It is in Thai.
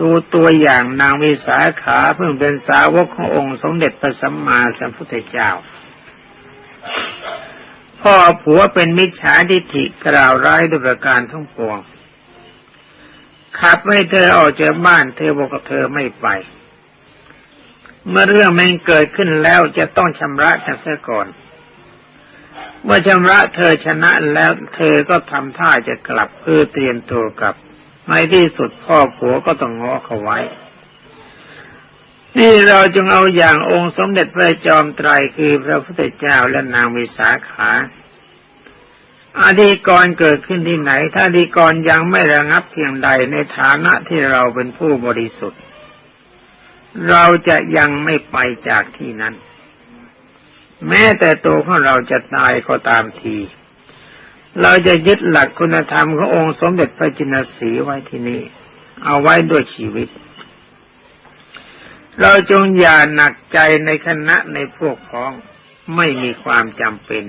ดูตัวอย่างนางวิสาขาเพิ่งเป็นสาวกขององค์สมเด็จพระสัมมาสัมพุทธเจ้า พ่อผัวเป็นมิจฉาทิฐิกล่าวร้ายด้วยประการทั้งปวงขับให้เธอออกจากบ้านเธอบอกกับเธอไม่ไป เมื่อเรื่องมันเกิดขึ้นแล้วจะต้องชำระกันเสียก่อน เมื่อชำระเธอชนะแล้วเธอก็ทำท่าจะกลับเพื่อเตรียมตัวกลับ ในที่สุดพ่อผัวก็ต้องง้อเขาไว้ นี่เราจึงเอาอย่างองค์สมเด็จพระจอมไตรคือพระพุทธเจ้าและนางวิสาขาอาดีกรเกิดขึ้นที่ไหน ถ้าดีกรยังไม่ระงับเพียงใดในฐานะที่เราเป็นผู้บริสุทธิ์ เราจะยังไม่ไปจากที่นั้น แม้แต่ตัวของเราจะตายก็ตามที เราจะยึดหลักคุณธรรมขององค์สมเด็จพระจินสีไว้ที่นี่ เอาไว้ด้วยชีวิต เราจงอย่าหนักใจในคณะในพวกพ้องไม่มีความจำเป็น